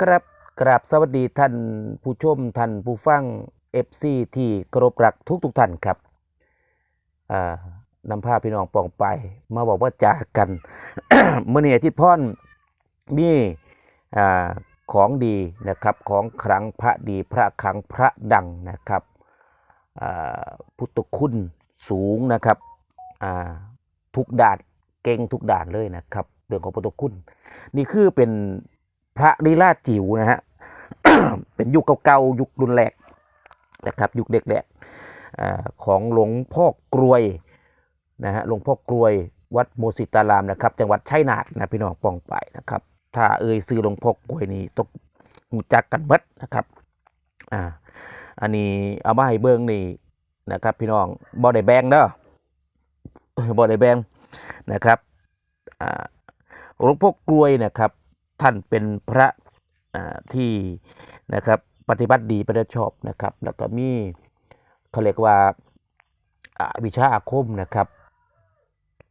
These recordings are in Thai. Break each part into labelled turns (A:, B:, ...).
A: กราบกราบสวัสดีท่านผู้ชมท่านผู้ฟัง FC ที่เครพรักทุกทุกท่านครับนำพาพี่น้องปองไป มาบอกว่าจากกันเมื่อนี้อาทิตย์พ่อนมีอของดีนะครับของขลังพระดีพระขลังพระดังนะครับพุทธคุณสูงนะครับทุกด่านเก่งทุกด่านเลยนะครับ เรื่องของพุทธคุณ นี่คือเป็นพระลีลาจิ๋วนะฮะเป็นยุคเก่าๆยุครุนแรกนะครับ ยุคเด็กๆของหลวงพ่อกรวยนะฮะหลวงพ่อกรวยวัดโมสิตารามนะครับ จังหวัดชัยนาทนะพี่น้องปองไปนะครับ ถ้าเอ่ยซื้อหลวงพ่อกรวยนี่ต้องหูจักกันเบิดนะครับอ่าอันนี้เอามาให้เบิ่งนี่นะครับ พี่น้องบ่ได้แบงเด้อบ่ได้แบงนะครับอ่า หลวงพ่อกลวยนะครับ ท่านเป็นพระที่นะครับปฏิบัติดีปฏิบัติชอบนะครับ แล้วก็มีเขาเรียกว่าวิชาอาคมนะครับ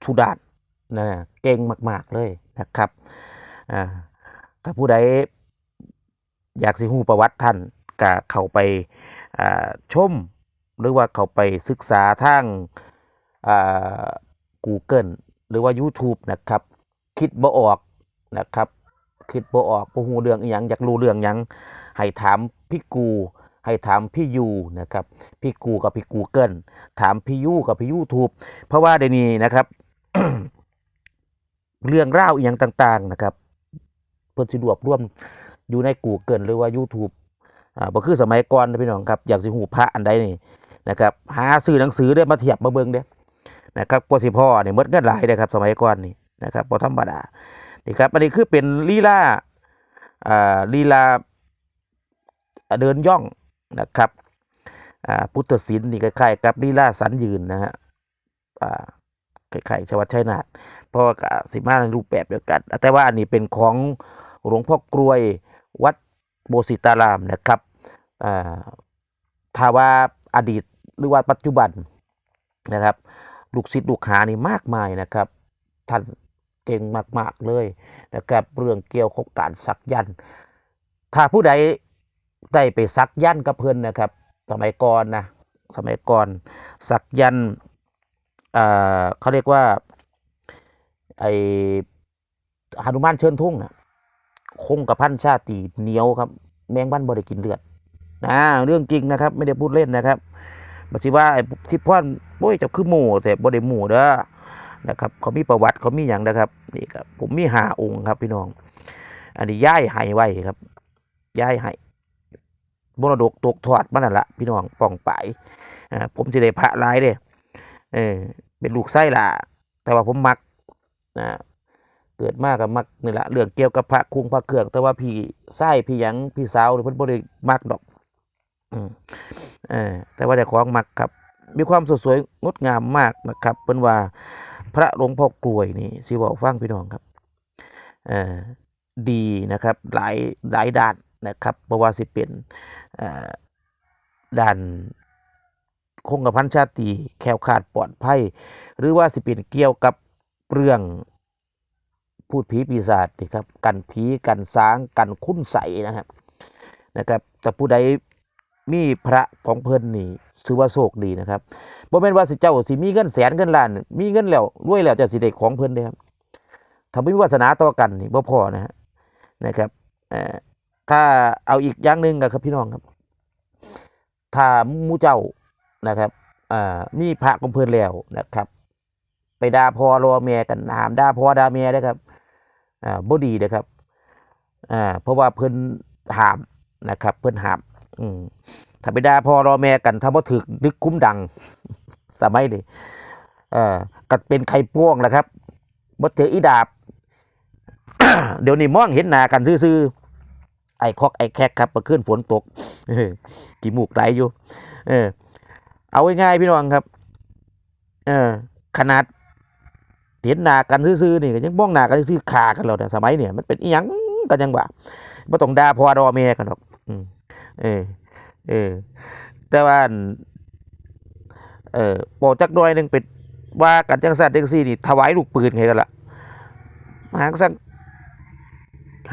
A: ทุดานนะเก่งมาก ๆ เลยนะครับอ่าถ้าผู้ใดอยากสิฮู้ประวัติท่านก็เข้าไปชม หรือว่าเข้าไปศึกษาทาง Google หรือว่า YouTube นะครับ คิดบ่ออกนะครับ คิดบ่ออกบ่ฮู้เรื่องอีหยังอยากรู้เรื่องหยังให้ถามพี่กู ให้ถามพี่ยูนะครับ พี่กูกับพี่ Google ถามพี่ยูกับพี่ YouTube เพราะว่าเดี๋ยวนี้นะครับ เรื่องราวอีหยังต่าง ๆ นะครับ เพิ่นสิรวบรวมอยู่ใน Google หรือว่า YouTube อ่าบ่คือสมัยก่อนนะพี่น้องครับอยากสิฮู้พระอันใดนี่นะครับ หาซื้อหนังสือได้มาเทียบมาเบิ่งเด้นะครับกว่าสิพ่อเนี่ยมดเงินหลายเลยครับ สมัยก่อนนี่ นะครับพอธรรมดานี่ครับอันนี้คือเป็นลีลาอ่าลีลาเดินย่องนะครับอ่าพุทธศิลป์นี่คล้ายๆกับลีลาสันยืนนะฮะอ่าคล้ายๆชวัดชัยนาทเพราะว่าสิมาในรูปแบบเดียวกัน แต่ว่าอันนี้เป็นของหลวงพ่อกรวยวัดโบสิตารามนะครับอ่าถ้าว่าอดีตหรือว่าปัจจุบันนะครับ ลูกศิษย์ลูกหานี่มากมายนะครับ ท่าน เก่งมาก ๆ เลยนะครับเรื่องเกี่ยวกับการสักยันถ้าผู้ใดได้ไปสักยันกับเพิ่อนนะครับ สมัยก่อนนะสมัยก่อนสักยันเอ่อเขาเรียกว่าไอหนุมานเชิญทุ่งนะคงกับพันชาติเหนียวครับ แมงบ้านบ่ได้กินเลือดนะเรื่องจริงนะครับ ไม่ได้พูดเล่นนะครับบัสิว่าไอ้ที่พ่อนโอ้ยเจ้าคือหมูแต่บ่ได้หมูเด้อ นะครับเขามีประวัติเขามีอย่างนะครับนี่ครับผมมีหาองค์ครับพี่น้อง อันนี้ย้ายให้ไว้ครับย้ายให้มรดกตกทอดมานั่นละพี่น้องป้องไปายอ่าผมสิได้พระลายเด้เออเป็นลูกไส้ล่ะ แต่ว่าผมมักนะเกิดมากกับมักนี่ละเรื่องเกี่ยวกับพระคุงพระเครื่อง แต่ว่าพี่ไส้พี่หยังพี่สาวนี่เพิ่อนบ่ได้มักดอกอืมเออแต่ว่าแต่ของมักครับ มีความสดสวยงดงามมากนะครับเป็นว่า พระหลวงพ่อกลวยนี่สิบอกฟังพี่น้องครับเออดีนะครับหลายหลายด้านนะครับเพราะว่าสิเป็นเอ่อด้านคงกระพันชาติแควขาดปลอดภัยหรือว่าสิเป็นเกี่ยวกับเรื่องพูดผีปีศาจนี่ครับกันผีกันสางกันคุ้นใสนะครับนะครับแต่ผู้ใด มีพระของเพิ่นนี่ถือว่าโชคดีนะครับบ่แม่นว่าสิเจ้าสิมีเงินแสนเงินล้าน มีเงินแล้วรวยแล้วจะสิได้ของเพิ่นเด้ครับถ้าบ่มีวาสนาต่อกันนี่บ่พอนะฮะนะครับเอ่อถ้าเอาอีกอย่างหนึงก็ครับพี่น้องครับ ถ้ามูเจ้านะครับอ่ามีพระของเพิ่นแล้วนะครับ ไปด่าพ่อรอแม่กันหามด่าพ่อด่าแม่เด้ครับอ่าบ่ดีเด้ครับอ่าเพราะว่าเพิ่นห้ามนะครับ เพิ่นห้าม อืมถ้าไปด่าพ่อรอแม่กันถ้าบ่ถึกดึกคุ้มดัง สมัยนี้เอ่อก็เป็นไข่ป้วงแหละครับบ่เจออีดาบ เดี๋ยวนี้มองเห็นหน้ากันซื่อๆไอ้คอกไอ้แคกครับเมื่อคืนฝนตกกี่มูกไหลอยู่ เออ เอาง่ายๆพี่น้องครับ เออ ขนาดเห็นหน้ากันซื่อๆนี่ก็ยังมองหน้ากันซื่อๆขากันแล้วแต่สมัยเนี่ยมันเป็นอีหยังกันยังว่าบ่ต้องด่าพ่อรอแม่กันหรอก อืม เออ เออ แต่ว่าอั่นเออปอจักหน่อยหนึ่งเป็นว่ากันจังซั่นจังซี่นี่ถวายลูกปืนให้กันละมาหังสัง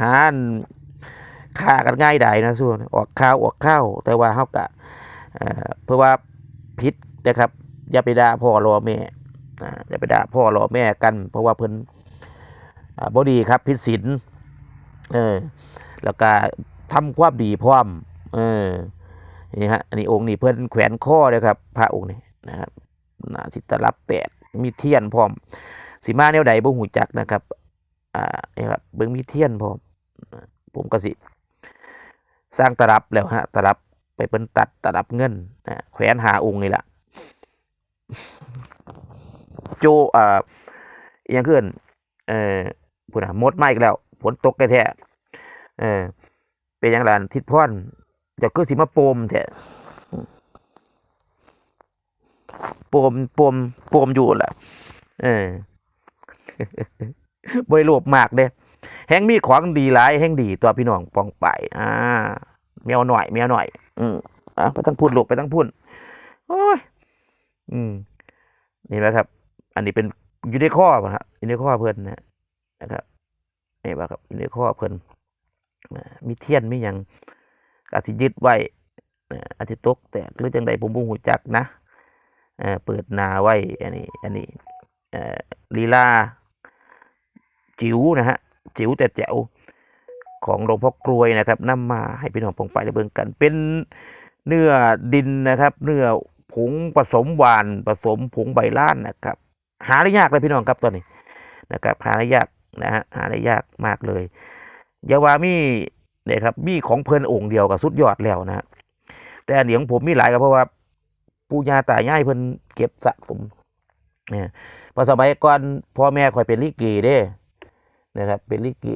A: หานฆ่ากันง่ายได้นะส่วนออกข้าวออกข้าวแต่ว่าเฮาก็เอ่อเพื่อว่าผิดนะครับ อย่าไปด่าพ่อรอแม่อ่อย่าไปด่าพ่อรอแม่กัน เพราะว่าเพิ่นอ่าบ่ดีครับผิดศีลเออแล้วก็ทำความดีพร้อม เออนี่ฮะอันนี้องค์นี้เพื่อนแขวนข้อเลยครับ พระองค์นี้นะครับนาสิตลับแตกมีเทียนพร้อมสีมาแนวใดบ่หูจักนะครับ อ่านี่ครับเบิ่งมีเทียนพร้อม ผมก็สิ สร้างตลับแล้วฮะตลับไปเปิ้นตัดตลับเงินนะแขวนหาองค์นี่แหละโจอ่าอหยังเกินเอ่อพุ่นน่ะมดมาอีกแล้วฝนตกแท้เออเป็นหยังล่ะทิศพรเดี๋ยวคือสิมาปมแท้โปมปมปมอยู่แหละเออบริโลภมากเด้แฮงมีของดีหลายแฮงดีตัวพี่น้องปองไปอ่าแมวหน่อยแมวหน่อย อืมอะไปตั้งพูดลูกไปตั้งพูดโอ้ยอืมนี่แหละครับ อันนี้เป็นอยู่ในข้อป่ะฮะอยู่ในข้อเพิ่นนะนะครับนี่ว่าครับอยู่ในข้อเพิ่อ่ามีเทียนไมีหยัง ก็สิยึดไว้อาจจะตกแตกหรือจังใดผมบ่ฮู้จักนะเปิดนาไว้อันนี้อันนี้ลีลาจิ๋วนะฮะจิ๋วแต่แจ๋วของหลวงพ่อกลวยนะครับนำมาให้พี่น้องปองไปได้เบิ่งกัน เป็นเนื้อดินนะครับ เนื้อผงผสมหวานผสมผงใบล้านนะครับ หาได้ยากเลยพี่น้องครับตอนนี้นะครับ หาได้ยากนะฮะหาได้ยากมากเลยยาวามี เนี่ยครับมีของเพลินองค์เดียวกับสุดยอดแล้วนะฮะแต่อันนี้ของผมมีหลายก็เพราะว่าปู่ย่าตายายเพิ่นเก็บสะสมเนี่ยพอสมัยก่อนพ่อแม่คอยเป็นลิเกเด้นะครับ เป็นลิเก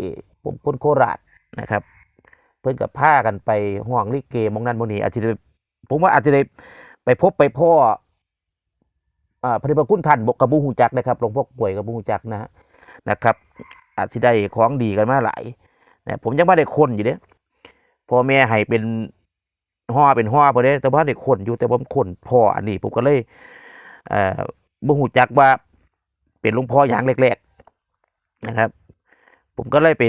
A: ผมคนโคราชนะครับ เพิ่นกับผ้ากันไปห่วงลิเกมองนั้นมองนี้อาจจะผมว่าอาจจะได้ไปพบไปพ่ออ่าพระเดชพระคุณท่านบกกระบูหูจักนะครับหลวงพ่อกล้วยกระบูหูจักนะฮะนะครับ อาจจะได้ของดีกันมาหลาย นะผมยังไม่ได้คนอยู่เด้พ่อแม่ให้เป็นห่อเป็นห่อพอได้แต่ว่าได้คนอยู่แต่ผมคนพ่ออันนี้ผมก็เลยเอ่อบ่หูจักว่าเป็นหลวงพ่ออย่างแรกๆนะครับ ผมก็เลยไป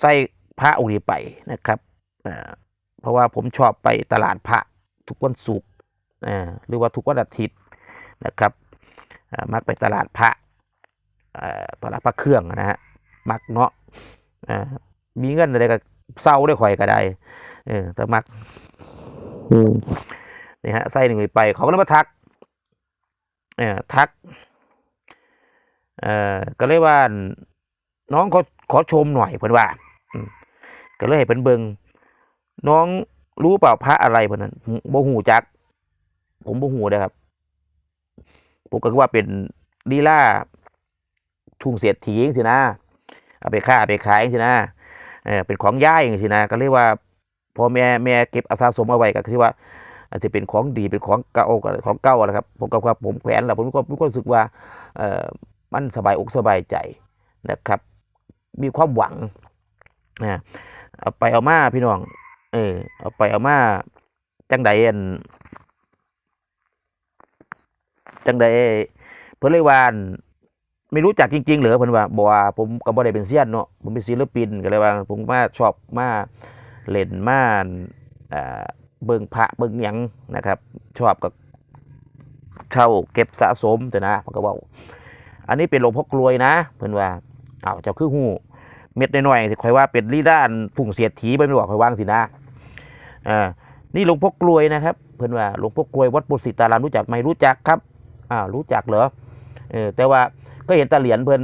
A: ใส่พระองค์นี้ไปนะครับเพราะว่าผมชอบไปตลาดพระทุกวันศุกร์หรือว่าทุกวันอาทิตย์นะครับมักไปตลาดพระตลาดพระเครื่องนะฮะมักเนาะ อ่ามีเงินอะไรก็เศร้าได้ข่อยก็ได้เออแต่มักอืมนี่ฮะใส่หนึ่งไปเขาก็เลยมาทักเออทักเอ่อก็เลยว่า น้องเขาขอชมหน่อยเพิ่นว่าอืมก็เลยให้เพิ่นเบิงน้องรู้เปล่าพระอะไรเพิ่นนั้นบ่ฮู้จัก ผมบ่ฮู้เด้อครับผมก็คือว่าเป็นลีลาทุ่งเศรษฐีจังซี่นะ เอาไปค้าเอาไปขายจังซี่นะเออเป็นของย่ายจังซี่นะ ก็เลยกว่าพอแม่แม่เก็บอาสะสมเอาไว้ก็คือว่าอาจจะเป็นของดีเป็นของเก่าของเก่าแหละครับผมก็ว่าผมแขวนแล้วผมก็ผมก็รู้สึกว่าเออมันสบายอกสบายใจนะครับ มีความหวังนะเอาไปเอามาพี่น้อง เออเอาไปเอามาจังใดอันจังใดเพิ่นเลยวาน ไม่รู้จักจริง ๆ เหรอเพิ่นว่าบอกว่าผมก็บ่ได้เป็นเซียนเนาะผมเป็นศิลปินก็เลยว่า ผมมาชอบมาเล่นมาอ่าเบิ่งพระเบิ่งหยังนะครับ ชอบกับเช่าเก็บสะสมแต่นะผมก็บอกอันนี้เป็นหลวงพ่อกลวยนะเพิ่นว่าอ้าวเจ้าคือหูเม็ดน้อยๆสิค่อยว่าเป็นลีด้านพุ่งเสียดถีไปไม่บอกค่อยวางสินะอ่านี่หลวงพ่อกลวยนะครับ เพิ่นว่าหลวงพ่อกลวยวัดปุสิตารามรู้จักไหมรู้จักครับอ้าวรู้จักเหรอเออแต่ว่า ก็เห็นแตาเหรียญเพิ่น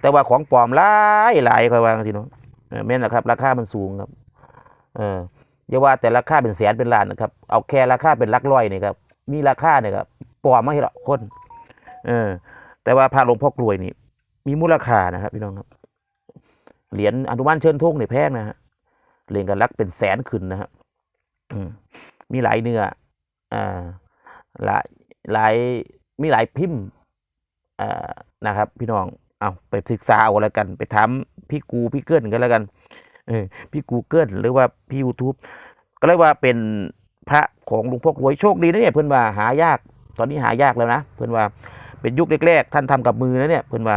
A: แต่ว่าของปลอมหลายหลายคอยวางสิเนาะแม่นนะครับ ราคามันสูงครับ เอออย่าว่าแต่ราคาเป็นแสนเป็นล้านนะครับ เอาแค่ราคาเป็นลักร้อยนี่ครับ มีราคาเนี่ยครับปลอมไม่ใช่หรอกคน เออ แต่ว่าพระหลวงพ่อกลวยนี่ มีมูลค่านะครับ พี่น้องครับ เหรียญอนุบาลเชิญทงเนี่ยแพงนะฮะเหรียญกันลักเป็นแสนขึ้นนะฮะอืมมีหลายเนื้อ อ่า หลาย หลาย มีหลายพิมพ์ อ่า นะครับ พี่น้องเอาไปศึกษาเอาแล้วกัน ไปถามพี่กูพี่เกิลกันแล้วกันเออพี่กูเกิลหรือว่าพี่ยูทูบก็เรียกว่าเป็นพระของหลวงพ่อกลวยโชคดีนะเนี่ยเพื่อนว่าหายาก ตอนนี้หายากแล้วนะ เพื่อนว่าเป็นยุคแรกๆท่านทำกับมือนะเนี่ย เพื่อนว่า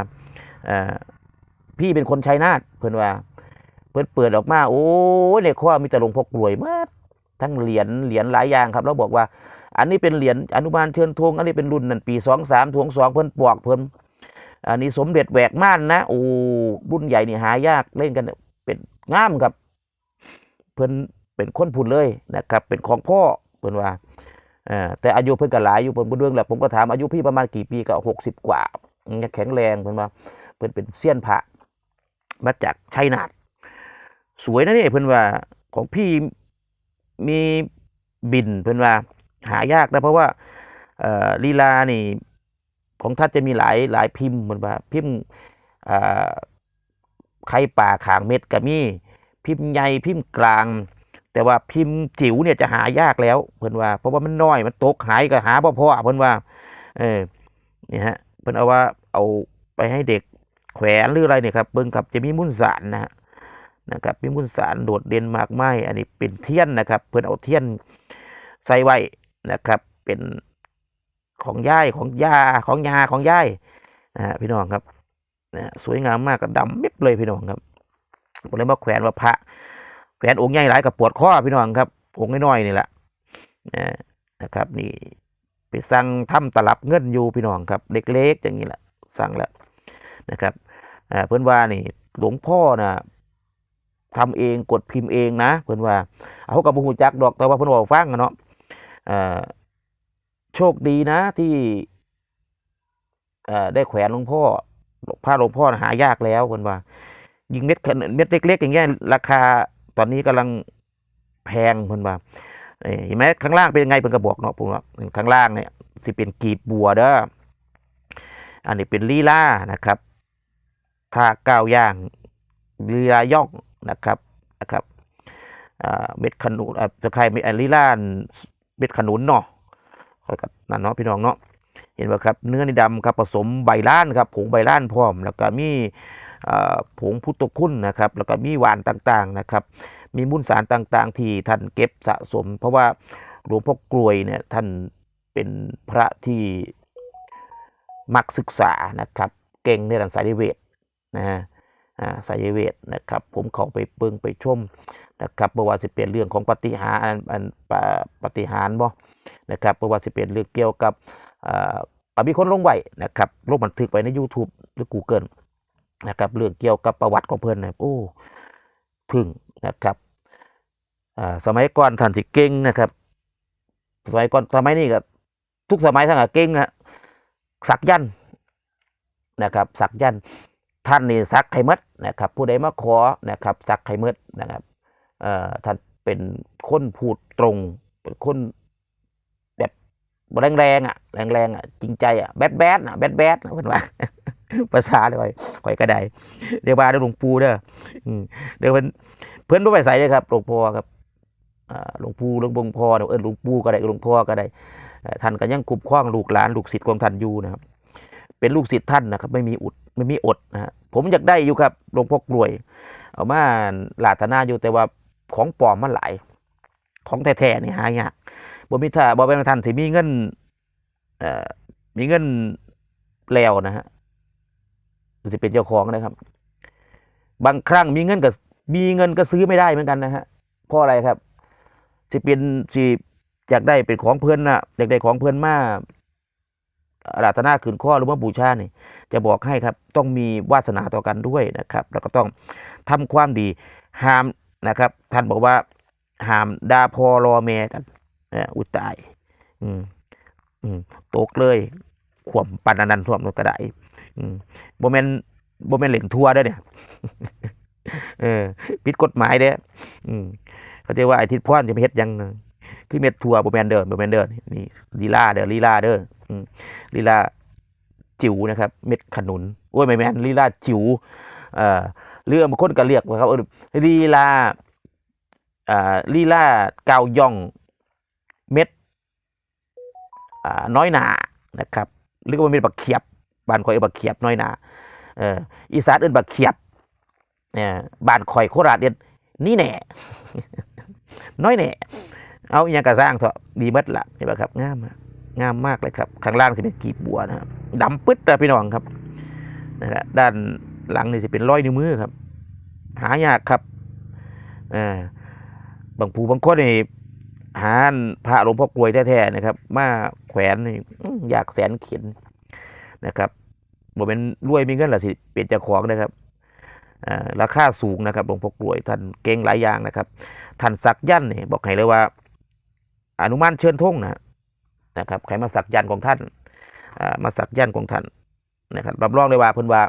A: พี่เป็นคนชัยนาทเพิ่อนว่า เพิ่นเปิดออกมาโอ้ยในข้อมีแต่หลวงพ่อกลวยมากทั้งเหรียญเหรียญหลายอย่างครับ แล้วบอกว่า อันนี้เป็นเหรียญอนุบาลเชิญธงอันนี้เป็นรุ่นนั่นปีสองสามทวงสองเพิ่นปอกเพิ่น อันนี้สมเด็จแหวกม่านนะโอ้รุ่นใหญ่นี่หายากเล่นกันเป็นงามครับ เพิ่นเป็นคนพูดเลยนะครับ เป็นของพ่อเพิ่นว่าแต่อายุเพิ่นก็หลายอยู่เพิ่นบ่เรื่องแหละผมก็ถามอายุพี่ประมาณกี่ปีก็หกสิบกว่าแข็งแรงเพิ่นว่าเพิ่นเป็นเซียนพระมาจากชัยนาทสวยนะเนี่ยเพิ่นว่าของพี่มีบินเพิ่นว่าหายากนะเพราะว่าลีลานี่ ของท่านจะมีหลายหลายพิมพ์เหมือนว่าพิมพ์ไข่ป่าขางเม็ดก็มีพิมพ์ใหญ่พิมพ์กลาง แต่ว่าพิมพ์จิ๋วเนี่ยจะหายากแล้วเพิ่นว่า เพราะว่ามันน้อยมันตกหายก็หาบ่พอเพิ่นว่า เออนี่ฮะเพิ่นเอาว่าเอาไปให้เด็กแขวนหรืออะไรเนี่ยครับเบิ่งครับจะมีมุนสารนะฮะนะครับมีมุนสารโดดเด่นมากไม้อันนี้เป็นเทียนนะครับ เพิ่นเอาเทียนใส่ไว้นะครับ เป็น ของย่ายของยาของยาของย่ายนะฮะพี่น้องครับนะสวยงามมากก็ดำมิบเลยพี่น้องครับผมเลยมาแขวนว่าพระแขวนองค์ใหญ่หลายกับปวดข้อพี่น้องครับ องค์น้อยๆนี่แหละนะนะครับ นี่ไปสั่งทำตลับเงินอยู่พี่น้องครับ เล็กๆอย่างนี้แหละสั่งแล้วนะครับเพื่อนว่านี่หลวงพ่อนะทำเองกดพิมพ์เองนะเพื่อนว่าเอากับบุหูจักดอกแต่ว่าเพื่อนบอกฟังอะเนาะอ่า โชคดีนะที่ได้แขวนหลวงพ่อผ้าหลวงพ่อหายากแล้วเพื่อนว่า ยิงเม็ดขนาดเม็ดเล็ก ๆ อย่างเงี้ยราคาตอนนี้กำลังแพงเพิ่นว่าเอ้ยเห็นไหมข้างล่างเป็นยังไงเพิ่นก็บอกเนาะผมว่าข้างล่างเนี่ยสิเป็นกีบบัวเด้ออันนี้เป็นลีลานะครับท่าก้าวย่างลีลาย่องนะครับนะครับเม็ดขนุนอ่าจะใครไม่อันลีลาเม็ดขนุนเนาะ ค่อยกับนั่นเนาะพี่น้องเนาะเห็นไหมครับเนื้อนี่ดำครับผสมใบล้านครับผงใบล้านพร้อม แล้วก็มีผงพุทธคุณนะครับ แล้วก็มีหวานต่างๆนะครับ มีมูลสารต่างๆ ที่ท่านเก็บสะสม เพราะว่าหลวงพ่อกลวยเนี่ยท่านเป็นพระที่มักศึกษานะครับ เก่งในด้านสายเวทนะฮะอ่าสายเวทนะครับ ผมเข้าไปเบิ่งไปชมนะครับบ่อว่าสิเป็นเรื่องของปฏิหารอันปฏิหารบ่ นะครับบ่ว่าสิเป็นเรื่องเกี่ยวกับอ่าก็มีคนลงไว้นะครับลงบันทึกไว้ใน YouTube หรือ Google นะครับเรื่องเกี่ยวกับประวัติของเพิ่อนนะโอ้ถึงนะครับสมัยก่อนท่านสิเก่งนะครับ สมัยก่อนสมัยนี้ก็ทุกสมัยท่านก็เก่งนะสักยันนะครับ สักยันท่านนี่สักไข่มดนะครับ ผู้ใดมาขอนะครับสักไข่มดนะครับท่านเป็นคนพูดตรงเป็นคน แรงๆอะแรงๆอะจริงใจอะแบดแบดอะแบดแบดเพิ่นว่าภาษาเลยข่อยก็ไดเรียว่าเด้อหลวงปู่เด้อเดี๋ยวเพิ่นเพิ่อนบ่ไปใส่เลยครับหลวงพ่อครับหลวงปู่หลวงบงพ่อเดี๋ยวเอิ้นหลวงปู่ก็ได้หลวงพ่อก็ได้ท่านก็ยังคุ้มครองลูกหลานลูกศิษย์ของท่านอยู่นะครับ เป็นลูกศิษย์ท่านนะครับ ไม่มีอุดไม่มีอดนะฮะผมอยากได้อยู่ครับหลวงพ่อกลวย เอามาลาธนาอยู่แต่ว่าของปลอมมันหลายของแท้ๆนี่หายาก บ่มีถ้าบ่เป็นท่านสิมีเงินเอ่อมีเงินแล้วนะฮะสิเป็นเจ้าของนะครับ บางครั้งมีเงินก็มีเงินก็ซื้อไม่ได้เหมือนกันนะฮะเพราะอะไรครับสิเป็นสิอยากได้เป็นของเพื่อนนะอยากได้ของเพื่อนมาอาราธนาขืนข้อหรือว่าบูชาเนี่ยจะบอกให้ครับ ต้องมีวาสนาต่อกันด้วยนะครับ แล้วก็ต้องทำความดีห้ามนะครับ ท่านบอกว่าห้ามด่าพอรอแม่กัน อ่ออุตาย อืม อืมตกเลยขวมปันนันท่วมรถกระไดอืมโบแมนโบแมนเหล่งทัวร์เด้เนี่ยเออผิดกฎหมายเด้อืมเขาใจว่าไอ้ทิศพ่อนจะไปเฮ็ดยังคือเม็ดทัวโบแมนเด้อโบแมนเด้อนี่ลีลาเด้อลีลาเด้ออืมลีลาจิ๋วนะครับ เม็ดขนุนโอ้ยไม่แมนลีลาจิ๋วเอ่อเรื่องบางคนก็เรียกว่าครับเออลีลาอ่าลีลาเกาย่อง เม็ดน้อยหนานะครับหรือว่าเม็ดบักเขียบบ้านข่อยเอบักเขียบน้อยหนาเอออีสานเอิ้นบักเขียบเนี่ยบ้านข่อยโคราชเอิ้นนี่แน่น้อยแน่เอาอหยังกระสร้างเถอะดีมัดละเห็นไหมครับงามงามมากเลยครับข้างล่างที่เป็นกีบบัวนะครับดำปึ๊ดเลยพี่น้องครับนะครับด้านหลังนี่สิเป็นร้อยนิ้วมือครับ หายากครับเอ่าบางผู้บางคนนี่ หานพระหลวงพ่อกลวยแท้ๆนะครับ มาแขวนอยากแสนเขียนนะครับบ่เป็นรวยมีเงินละสิเป็นจ้าของนะครับราคาสูงนะครับหลวงพ่อกลวยท่านเก่งหลายอย่างนะครับท่านสักยันต์นี่ยบอกให้เลยว่า อนุมานเชิญธงนะนะครับใครมาสักยันต์ของท่านมาสักยันต์ของท่านนะครับรับรองเลยว่าเพิ่นว่า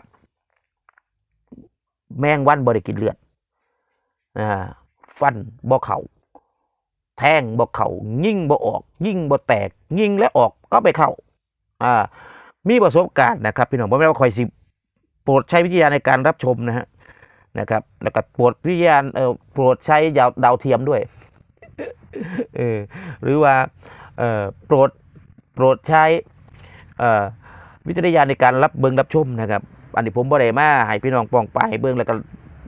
A: แมงวันบริกินเลือดอฟันบ่เข่า แทงบ่เข่ายิ่งบ่ออก ยิ่งบ่แตก ยิ่งและออกก็ไปเข้าอ่ามีประสบการณ์นะครับ พี่น้องผมไม่ว่าคอยสิโปรดใช้วิทยาในการรับชมนะฮะนะครับ แล้วก็โปรดวิทยาเอ่อโปรดใช้ดาวดาวเทียมด้วยเออหรือว่าเอ่อโปรดโปรดใช้เอ่อวิจารณญาณในการรับเบิงรับชมนะครับ อันนี้ผมบ่ได้มาให้พี่น้องปองไปเบิ่งแล้วก็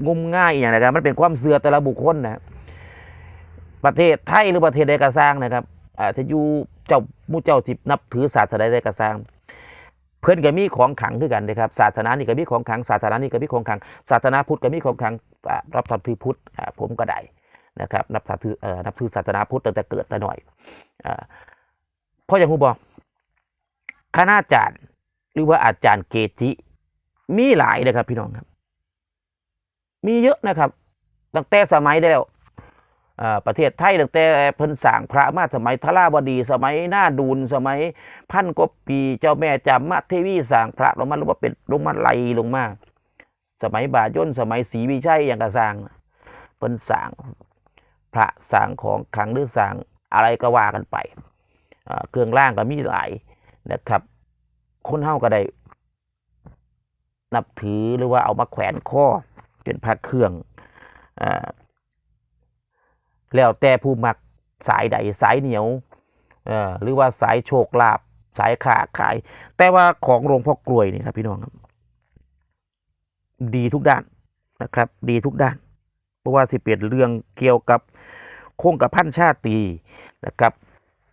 A: งมง่ายอย่างนะครับมันเป็นความเสื่อแต่ละบุคคลนะ ประเทศไทยหรือประเทศใดก็สร้างนะครับอ่าถ้าอยู่เจ้ามู่เจ้าสิบนับถือศาสนาใดก็สร้าง เพื่อนก็มีของขังด้วยกันนะครับศาสนานี่ก็มีของขังศาสนานี่ก็มีของขัง ศาสนาพุทธก็มีของขังรับทำถือพุทธผมก็ได้นะครับนับถือนับถือศาสนาพุทธตั้งแต่เกิดแต่หน่อยอ่าเพราะอย่างผมบอกคณาจารย์หรือว่าอาจารย์เกจิ มีหลายนะครับพี่น้องครับ มีเยอะนะครับตั้งแต่สมัยได้แล้ว ประเทศไทยตั้งแต่เพิ่นสร้างพระมาสมัยทราบดีสมัยหน้าดูนสมัยพันกว่าปีเจ้าแม่จามาเทวีสร้างพระลงมาหรือว่าเป็นลงมาไหลลงมา สมัยบาย่นสมัยศรีวิชัยอย่างกระสร้างเพิ่นสร้างพระสร้างของขังหรือสร้างอะไรก็ว่ากันไปเครื่องร่างก็มีหลายนะครับ คนเฮาก็ได้ นับถือหรือว่าเอามาแขวนคอเป็นพระเครื่องอ แล้วแต่ผู้มักสายใดสายเหนียวเอ่อหรือว่าสายโชคลาภสายขาขาย แต่ว่าของหลวงพ่อกลวยนี่ครับพี่น้องครับ ดีทุกด้านนะครับ ดีทุกด้าน เพราะว่าสิเปลี่ยนเรื่องเกี่ยวกับโค้งกับพันชาตรีนะครับ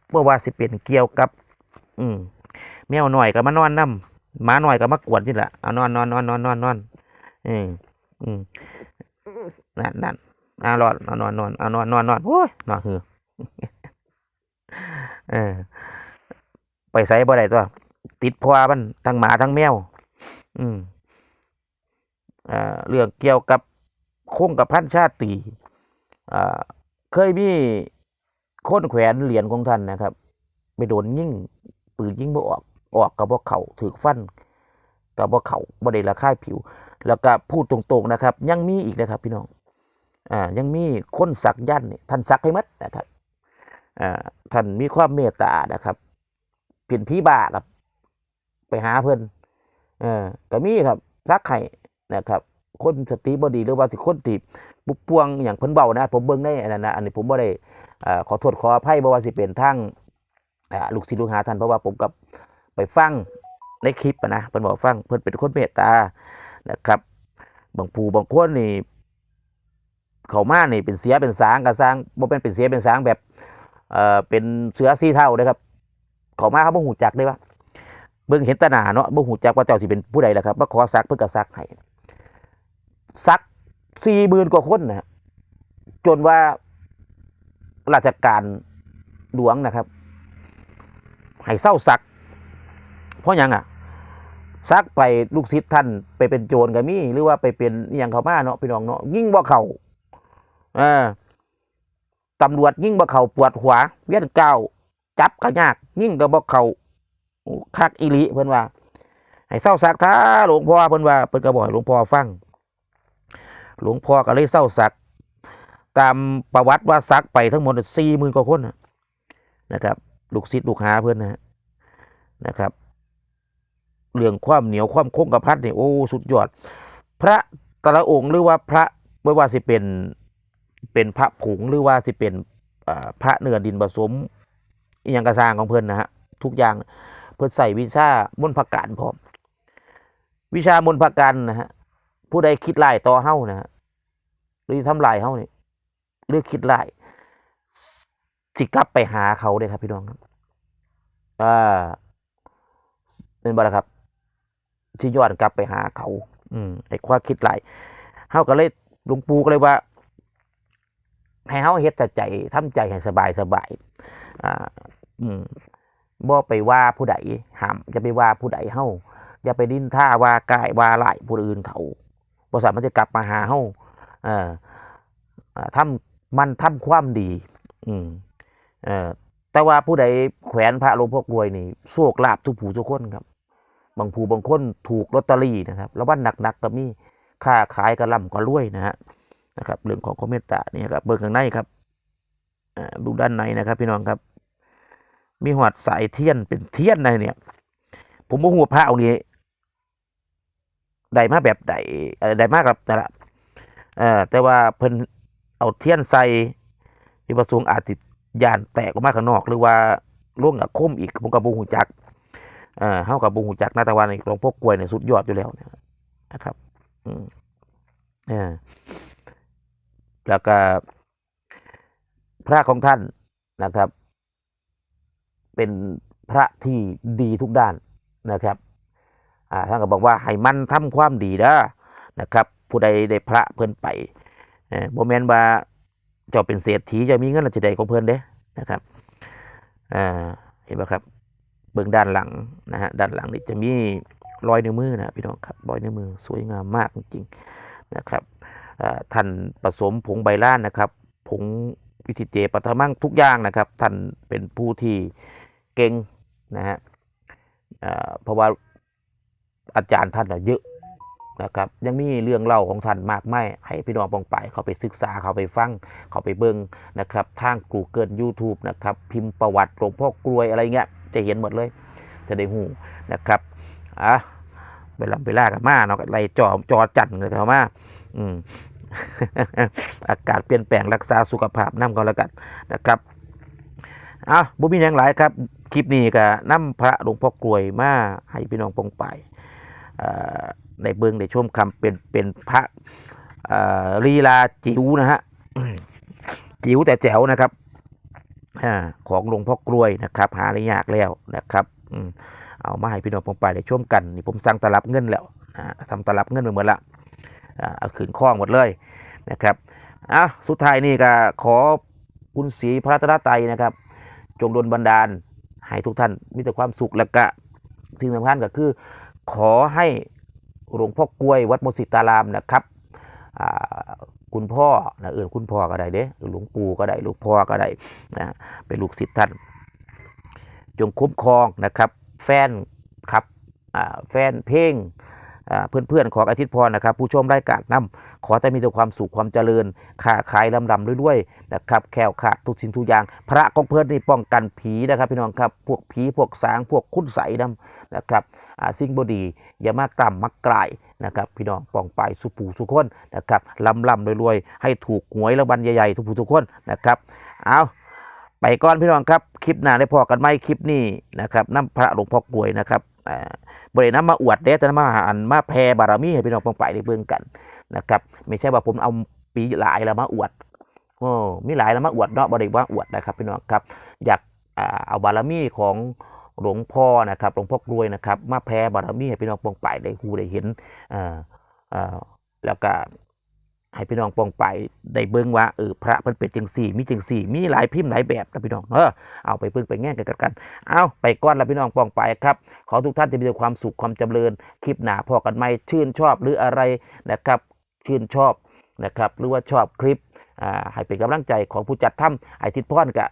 A: เพราะว่าสิเปลี่ยนเกี่ยวกับ อืมแมวหน่อยก็มานอนน้ำหมาหน่อยก็มากวนที่แหละเอานอนนอนนอนนอนนอนนอนอืมอืมนั่นนั่น อ่ารอนนอนนอนนอนนอนนอนโอ้ยนอนคือเออ ไปใส่บ่ได้ตัว ติดพวามันทั้งหมาทั้งแมว อืมอ่าเรื่องเกี่ยวกับคงกับพันชาติอ่าเคยมีคนแขวนเหรียญของท่านนะครับ ไปโดนยิงปืนยิงบ่ออก ออกกับบ่เข่าถือฟันกับบ่เข่าบ่ได้ระค่ายผิว แล้วก็พูดตรงๆนะครับ ยังมีอีกนะครับ พี่น้อง อ่ายังมีคนสักยันต์นี่ท่านสักให้มัดนะครับอ่าท่านมีความเมตตานะครับเป็นพี่บ้าครับ ไปหาเพิ่อนเออก็มีครับสักไห้นะครับ คนสติบดีหรือว่าสิคนที่ปุบปวงอย่างเพิ่นเบานะ ผมเบิ่งได้อันนั้นนะอันนี้ผมบ่ได้อ่าขอโทษขออภัยบ่ว่าสิเป็นทั้งอ่าลูกศิษย์ลูกหาท่านเพราะว่าผมกับไปฟังในคลิปนะเพิ่นบอกฟังเพิ่นเป็นคนเมตตานะครับบางผู้บางคนนี่ เขามาเนี่เป็นเสียเป็นสางก็สร้างบ่เป็นเป็นเสียเป็นสางแบบเอ่อเป็นเสือสีเท่านะครับ เขามาเขาบ่หูจักได้ปะเบิ่งเห็นแตหนาเนาะบ่หูจักว่าเจ้าสิเป็นผู้ใดล่ะครับมาขอซักเพิ่นก็ซักให้ซักสี่หมื่นกว่าคนนะจนว่าราชการหลวงนะครับให้เศร้าซัก เพราะยังอะซักไปลูกศิษย์ท่านไปเป็นโจรก็มีหรือว่าไปเป็นอย่างเขามาเนาะพี่น้องเนาะยิ่งบ่าเขา อ่าตำรวจยิ่งบ่เขาปวดหัวเวียนเก้าจับก็ยาก ยิ่งก็บ่เขาคักอีหลิเพิ่นว่า ให้เศร้าสักท้าหลวงพ่อเพิ่นว่าเพิ่นก็บอกหลวงพ่อฟัง หลวงพ่อก็เลยเศร้าสัก ตามประวัติว่าสักไปทั้งหมดสี่หมื่นกว่าคนนะครับลูกศิษย์ลูกหาเพิ่นนะนะครับ เรื่องความเหนียวความคงกระพัดนี่โอ้สุดยอด พระแต่ละองค์หรือว่าพระไม่ว่าสิเป็น เป็นพระผงหรือว่าสิเป็นพระเนื้อดินผสมอหย่างกระสร้างของเพิ่นนะฮะทุกอย่างเพิ่นใส่วิชามนต์ประการพร้อม วิชามนต์ประการนะฮะผู้ใดคิดไล่ต่อเฮ้านะฮะหรือทำลายเฮ้านี่หรือคิดไล่สิกลับไปหาเขาเลยครับพี่น้องครับอ่าเป็นบ่ละครับ ที่ย้อนกลับไปหาเขา อืมไอ้ความคิดหลายเฮ้าก็เลยหลวงปู่ก็เลยว่า ให้เฮาเฮ็ดใจทำใจให้สบายสบายอ่าอืมบ่ไปว่าผู้ใดห้ามจะไปว่าผู้ใดเฮาอย่าไปดิ้นท่าว่ากายว่าหลายผู้อื่นเขาบ่สามารถจะกลับมาหาเฮาเอ่ออ่าทำมันทำความดี อืมเอ่อแต่ว่าผู้ใดแขวนพระลงพ่อกลวยนี่โชคลาภทุกผู้ทุกคนครับ บางผู้บางคนถูกลอตเตอรี่นะครับ แล้ววันหนักๆก็มีค่าขายกระลำก็รวยนะฮะ นะครับเรื่องของคอมเมนตานี่ครับเบิ่งข้างในครับดูด้านในนะครับ พี่น้องครับ มีหอดสายเทียนเป็นเทียนในเนี่ย ผมบ่ฮู้ว่าพระองค์นี้ได้มาแบบใดได้มากับนั่นแหละแต่ว่าเพิ่นเอาเทียนใส่ที่ประสงค์อาจสิย่านแตกออกมาข้างนอก หรือว่าล่วงกับคมอีกผมก็บ่ฮู้จักเอ่อเฮากับบ่ฮู้จักนาตะวันนี่หลวงพ่อกล้วยเนี่ยสุดยอดอยู่แล้วนะครับ อืมเออ แล้วก็พระของท่านนะครับ เป็นพระที่ดีทุกด้านนะครับท่านก็บอกว่าให้มันทำความดีเด้อนะครับ ผู้ใดได้พระเพิ่นไปเออบ่แม่นว่าเจ้าเป็นเศรษฐีจะมีเงินจะได้ของเพิ่นเด้นะครับเห็นบ่ครับ เบื้องด้านหลังนะฮะด้านหลังนี่จะมีรอยนิ้วมือนะพี่น้องครับรอยนิ้วมือสวยงามมากจริงๆนะครับ ท่านผสมผงใบล้านนะครับผงวิธิเจปัทมังทุกอย่างนะครับท่านเป็นผู้ที่เก่งนะฮะเพราะว่าอาจารย์ท่านเยอะนะครับยังมีเรื่องเล่าของท่านมากมายให้พี่น้องปองไปเขาไปศึกษาเขาไปฟังเขาไปเบิ่งนะครับทาง Google YouTube นะครับพิมพ์ประวัติหลวงพ่อกลวยอะไรเงี้ยจะเห็นหมดเลย จะได้หูนะครับอะไปลำไปล่ากันมาเนาะไรจอจอจันกันเขามาอืม อากาศเปลี่ยนแปลงรักษาสุขภาพน้ำก็แล้วกันนะครับอะบุมีอย่างหลายครับ คลิปนี้ก็นํพระหลวงพ่อกลวยมาให้พี่น้องปองไปในเบิงในชมคำเป็นเป็นพระลีลาจิ๋วนะฮะจิ๋วแต่แจ๋วนะครับอของหลวงพ่อกลวยนะครับ หาได้ยากแล้วนะครับอเอามาให้พี่น้องปองไปได้ชมกันนี่ผมสั่งตลับเงินแล้วอ่าทำตลับเงินไปหมดละ เอาขืนข้องหมดเลยนะครับอะสุดท้ายนี่ก็ขอคุณศรีพระรัตนตรัยนะครับ จงดลบันดาลให้ทุกท่านมีแต่ความสุขและก็สิ่งสำคัญก็คือ ขอให้หลวงพ่อกล้วยวัดโมสิตารามนะครับคุณพ่อนะเอื่นคุณพ่อก็ได้เด้หรือหลวงปู่ก็ได้หลูกพ่อก็ได้นะเป็นลูกศิษย์ท่าน จงคุ้มครองนะครับ แฟนครับแฟนเพลง เพื่อนๆของอาทิตย์พรนะครับผู้ชมรายการนำขอแต่มีแต่ความสุขความเจริญค้าขายลำลำด้วยๆนะครับแคล้วขาดทุกสิ่งทุกอย่าง พระของเพื่อนนี่ป้องกันผีนะครับพี่น้องครับพวกผีพวกสางพวกคุณใสนำนะครับสิ่งบดีอย่ามากล่ำมักกลายนะครับพี่น้องป้องไปสุปูสุคนนะครับลำลำรวยๆให้ถูกหวยรางวัลใหญ่ๆทุกผู้ทุกคนนะครับเอาไปก่อนพี่น้องครับ คลิปหน้าได้พอกันไหมคลิปนี้นะครับน้ำพระหลวงพ่อกลวยนะครับ บริณน้ำมาอวดเด้จะนำมาอันมาแพร่บารมีให้พี่น้องปองไปได้เบิ่งกันนะครับ ไม่ใช่ว่าผมเอาปีหลายแล้วมาอวดโอ้มีหลายแล้วมาอวดเนาะบริว่าอวดนะครับพี่น้องครับ อยากเอาบารมีของหลวงพ่อนะครับหลวงพ่อกลวยนะครับ มาแพร่บารมีให้พี่น้องปองไปได้ฮูได้เห็นแล้วก็ ให้พี่น้องปองไปได้เบิ่งว่าเออพระมันเป็นจังสี่มีจังสี่ มีหลายพิมพ์หลายแบบนะพี่น้องเออเอาไปเบิ่งไปแง่กันกัน เอาไปก้อนล้วพี่น้องปองไปครับ ขอทุกท่านจะมีแต่ความสุขความจำเริญคลิปหนาพอกันไหมชื่นชอบหรืออะไรนะครับ ชื่นชอบนะครับ หรือว่าชอบคลิปอ่าให้เป็นกำลังใจของผู้จัดทำไอทิศพรกะ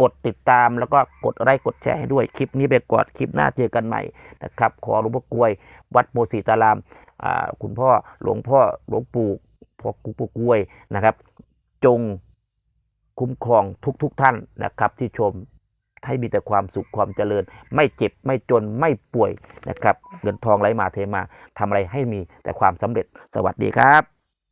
A: กดติดตามแล้วก็กดไลค์กดแชร์ให้ด้วยคลิปนี้ไปกดคลิปหน้าเจอกันใหม่นะครับ ขอหลวงพ่อกลวย วัดโมสีตารามอ่าคุณพ่อหลวงพ่อหลวงปู่ พวกกุปกล้วยนะครับ จงคุ้มครองทุกๆทท่านนะครับ ที่ชมให้มีแต่ความสุขความเจริญ ไม่เจ็บไม่จนไม่ป่วยนะครับ เงินทองไหลมาเทมาทำอะไรให้มีแต่ความสำเร็จสวัสดีครับ